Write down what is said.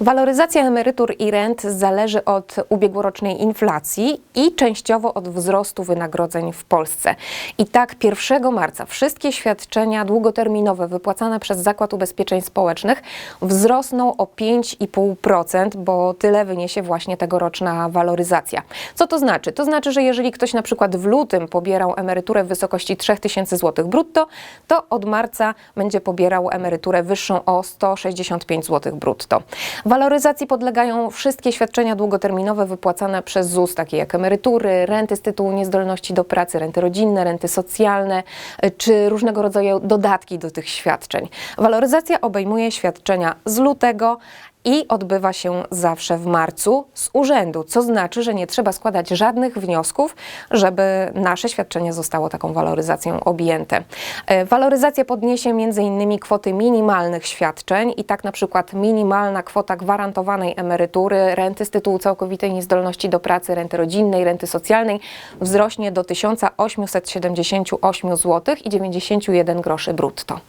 Waloryzacja emerytur i rent zależy od ubiegłorocznej inflacji i częściowo od wzrostu wynagrodzeń w Polsce. I tak 1 marca wszystkie świadczenia długoterminowe wypłacane przez Zakład Ubezpieczeń Społecznych wzrosną o 5,5%, bo tyle wyniesie właśnie tegoroczna waloryzacja. Co to znaczy? To znaczy, że jeżeli ktoś na przykład w lutym pobierał emeryturę w wysokości 3000 zł brutto, to od marca będzie pobierał emeryturę wyższą o 165 zł brutto. Waloryzacji podlegają wszystkie świadczenia długoterminowe wypłacane przez ZUS, takie jak emerytury, renty z tytułu niezdolności do pracy, renty rodzinne, renty socjalne, y, czy różnego rodzaju dodatki do tych świadczeń. Waloryzacja obejmuje świadczenia z lutego i odbywa się zawsze w marcu z urzędu, co znaczy, że nie trzeba składać żadnych wniosków, żeby nasze świadczenie zostało taką waloryzacją objęte. E, Waloryzacja podniesie m.in. kwoty minimalnych świadczeń i tak na przykład minimalna kwota gwarantowanej emerytury, renty z tytułu całkowitej niezdolności do pracy, renty rodzinnej, renty socjalnej wzrośnie do 1878 zł i 91 groszy brutto.